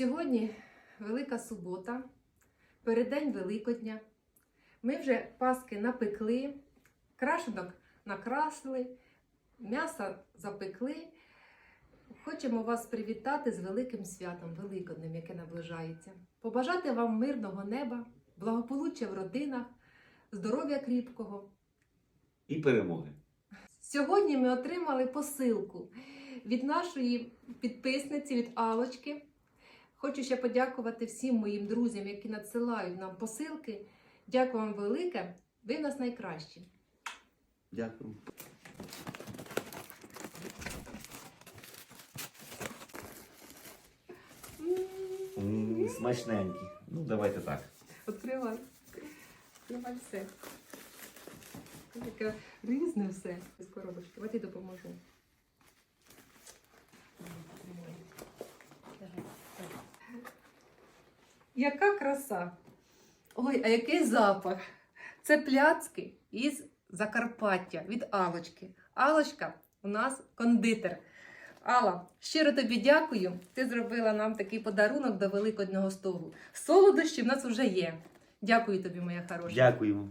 Сьогодні Велика субота, переддень Великодня. Ми вже паски напекли, крашенок накрасили, м'ясо запекли. Хочемо вас привітати з великим святом, Великоднем, яке наближається. Побажати вам мирного неба, благополуччя в родинах, здоров'я кріпкого. і перемоги. Сьогодні ми отримали посилку від нашої підписниці, від Алочки. Хочу ще подякувати всім моїм друзям, які надсилають нам посилки. Дякую вам велике. Ви в нас найкращі. Дякую. М, Смачненькі. Ну, давайте так. Відкривай. Відкривай все. Таке різне все з коробочки. От і допоможу. Яка краса! Ой, а який запах! Це пляцки із Закарпаття від Алочки. Алочка у нас кондитер. Алла, щиро тобі дякую. Ти зробила нам такий подарунок до Великоднього столу. Солодощі в нас вже є. Дякую тобі, моя хороша. Дякуємо.